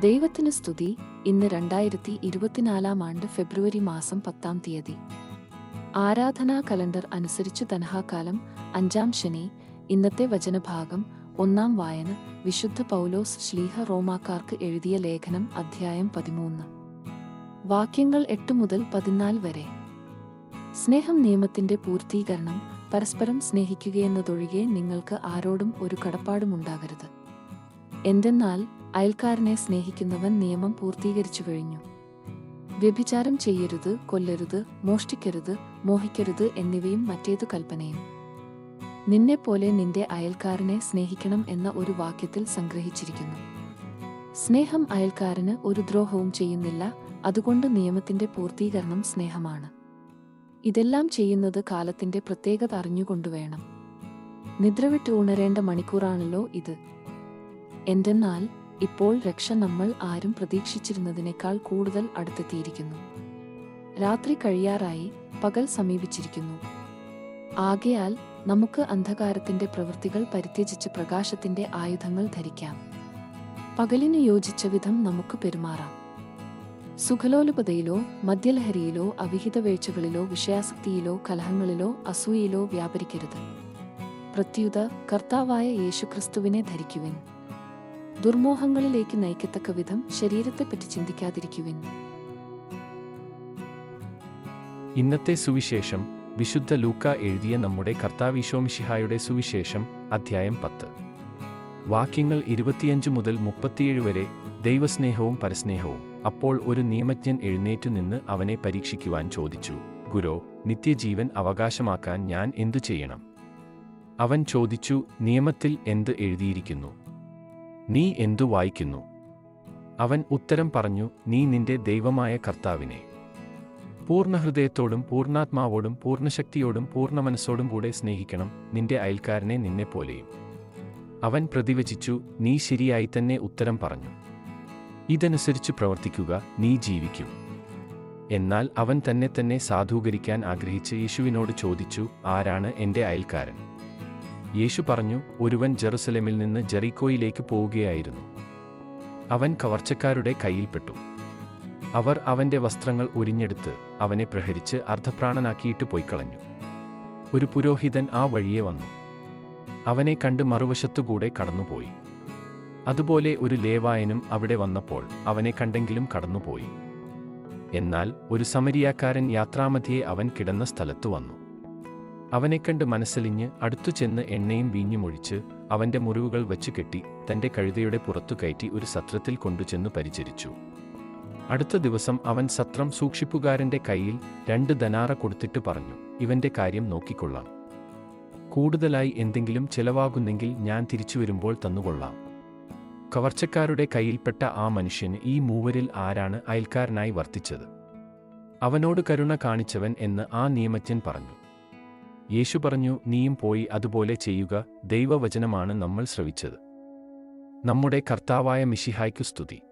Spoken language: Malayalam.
ദൈവത്തിന് സ്തുതി. ഇന്ന് രണ്ടായിരത്തി ഇരുപത്തിനാലാം ആണ്ട് ഫെബ്രുവരി മാസം പത്താം തീയതി. ആരാധനാ കലണ്ടർ അനുസരിച്ച് തനഹാകാലം അഞ്ചാം ശനി ഇന്നത്തെ വചനഭാഗം ഒന്നാം വായന വിശുദ്ധ പൗലോസ് ശ്ലീഹ റോമാക്കാർക്ക് എഴുതിയ ലേഖനം അധ്യായം പതിമൂന്ന്. വാക്യങ്ങൾ എട്ട് മുതൽ പതിനാല് വരെ. സ്നേഹം നിയമത്തിന്റെ പൂർത്തീകരണം പരസ്പരം സ്നേഹിക്കുകയെന്നതൊഴികെ നിങ്ങൾക്ക് ആരോടും ഒരു കടപ്പാടുമുണ്ടാകരുത്. എന്തെന്നാൽ അയൽക്കാരനെ സ്നേഹിക്കുന്നവൻ നിയമം പൂർത്തീകരിച്ചു കഴിഞ്ഞു. വ്യഭിചാരം ചെയ്യരുത് കൊല്ലരുത് മോഷ്ടിക്കരുത് മോഹിക്കരുത് എന്നിവയും മറ്റേതു കൽപ്പനയും. നിന്നെപ്പോലെ നിന്റെ അയൽക്കാരനെ സ്നേഹിക്കണം എന്ന ഒരു വാക്യത്തിൽ സംഗ്രഹിച്ചിരിക്കുന്നു. സ്നേഹം അയൽക്കാരന് ഒരു ദ്രോഹവും ചെയ്യുന്നില്ല അതുകൊണ്ട് നിയമത്തിന്റെ പൂർത്തീകരണം സ്നേഹമാണ്. ഇതെല്ലാം ചെയ്യുന്നത് കാലത്തിന്റെ പ്രത്യേകത അറിഞ്ഞുകൊണ്ടുവേണം നിദ്രവിട്ട് ഉണരേണ്ട മണിക്കൂറാണല്ലോ ഇത്. എന്തെന്നാൽ ഇപ്പോൾ രക്ഷ നമ്മൾ ആരും പ്രതീക്ഷിച്ചിരുന്നതിനേക്കാൾ കൂടുതൽ അടുത്തെത്തിയിരിക്കുന്നു. രാത്രി കഴിയാറായി പകൽ സമീപിച്ചിരിക്കുന്നു. ആകയാൽ നമുക്ക് അന്ധകാരത്തിന്റെ പ്രവൃത്തികൾ പരിത്യജിച്ച് പ്രകാശത്തിന്റെ ആയുധങ്ങൾ ധരിക്കാം. പകലിന് യോജിച്ച വിധം നമുക്ക് പെരുമാറാം. സുഖലോലുപതയിലോ മദ്യലഹരിയിലോ അവിഹിത വീഴ്ചകളിലോ വിഷയാസക്തിയിലോ കലഹങ്ങളിലോ അസൂയയിലോ വ്യാപരിക്കരുത്. പ്രത്യുത കർത്താവായ യേശുക്രിസ്തുവിനെ ധരിക്കുവിൻ. ദുർമോഹങ്ങളിലേക്ക് നയിക്കത്തക്ക വിധം ശരീരത്തെപ്പറ്റി ചിന്തിക്കാതിരിക്കുവിൻ. ഇന്നത്തെ സുവിശേഷം വിശുദ്ധ ലൂക്ക എഴുതിയ നമ്മുടെ കർത്താവിശോമിഷിഹായുടെ സുവിശേഷം അധ്യായം പത്ത്. വാക്യങ്ങൾ ഇരുപത്തിയഞ്ച് മുതൽ മുപ്പത്തിയേഴ് വരെ ദൈവസ്നേഹവും പരസ്നേഹവും. അപ്പോൾ ഒരു നിയമജ്ഞൻ എഴുന്നേറ്റു നിന്ന് അവനെ പരീക്ഷിക്കുവാൻ ചോദിച്ചു ഗുരോ നിത്യജീവൻ അവകാശമാക്കാൻ ഞാൻ എന്തു ചെയ്യണം? അവൻ ചോദിച്ചു നിയമത്തിൽ എന്ത് എഴുതിയിരിക്കുന്നു? നീ എന്തു വായിക്കുന്നു? അവൻ ഉത്തരം പറഞ്ഞു നീ നിന്റെ ദൈവമായ കർത്താവിനെ. പൂർണഹൃദയത്തോടും പൂർണാത്മാവോടും പൂർണശക്തിയോടും പൂർണ മനസ്സോടും കൂടെ സ്നേഹിക്കണം നിന്റെ അയൽക്കാരനെ നിന്നെപ്പോലെയും അവൻ പ്രതിവചിച്ചു നീ ശരിയായി തന്നെ ഉത്തരം പറഞ്ഞു. ഇതനുസരിച്ച് പ്രവർത്തിക്കുക നീ ജീവിക്കും. എന്നാൽ അവൻ തന്നെ തന്നെ സാധൂകരിക്കാൻ ആഗ്രഹിച്ച് യേശുവിനോട് ചോദിച്ചു ആരാണ് എന്റെ അയൽക്കാരൻ? യേശു പറഞ്ഞു ഒരുവൻ ജെറുസലേമിൽ നിന്ന് ജെറിക്കോയിലേക്ക് പോവുകയായിരുന്നു. അവൻ കവർച്ചക്കാരുടെ കയ്യിൽപ്പെട്ടു. അവർ അവന്റെ വസ്ത്രങ്ങൾ ഉരിഞ്ഞെടുത്ത് അവനെ പ്രഹരിച്ച് അർദ്ധപ്രാണനാക്കിയിട്ട് പോയിക്കളഞ്ഞു. ഒരു പുരോഹിതൻ ആ വഴിയെ വന്നു. അവനെ കണ്ട് മറുവശത്തുകൂടെ കടന്നുപോയി. അതുപോലെ ഒരു ലേവായനും അവിടെ വന്നപ്പോൾ അവനെ കണ്ടെങ്കിലും കടന്നുപോയി. എന്നാൽ ഒരു സമരിയാക്കാരൻ യാത്രാമധ്യേ അവൻ കിടന്ന സ്ഥലത്തു വന്നു. അവനെ കണ്ട് മനസ്സലിഞ്ഞ് അടുത്തു ചെന്ന് എണ്ണയും വീഞ്ഞുമൊഴിച്ച് അവന്റെ മുറിവുകൾ വെച്ചു കെട്ടി തന്റെ കഴുതയുടെ പുറത്തു കയറ്റി ഒരു സത്രത്തിൽ കൊണ്ടുചെന്നു പരിചരിച്ചു. അടുത്ത ദിവസം അവൻ സത്രം സൂക്ഷിപ്പുകാരന്റെ കയ്യിൽ രണ്ട് ധനാറ കൊടുത്തിട്ട് പറഞ്ഞു ഇവന്റെ കാര്യം നോക്കിക്കൊള്ളാം. കൂടുതലായി എന്തെങ്കിലും ചെലവാകുന്നെങ്കിൽ ഞാൻ തിരിച്ചു വരുമ്പോൾ തന്നുകൊള്ളാം. കവർച്ചക്കാരുടെ കയ്യിൽപ്പെട്ട ആ മനുഷ്യന് ഈ മൂവരിൽ ആരാണ് അയൽക്കാരനായി വർത്തിച്ചത്? അവനോട് കരുണ കാണിച്ചവൻ എന്ന് ആ നിയമജ്ഞൻ പറഞ്ഞു. യേശു പറഞ്ഞു നീയും പോയി അതുപോലെ ചെയ്യുക. ദൈവവചനമാണ് നമ്മൾ ശ്രവിച്ചത്. നമ്മുടെ കർത്താവായ മിഷിഹായ്ക്കു സ്തുതി.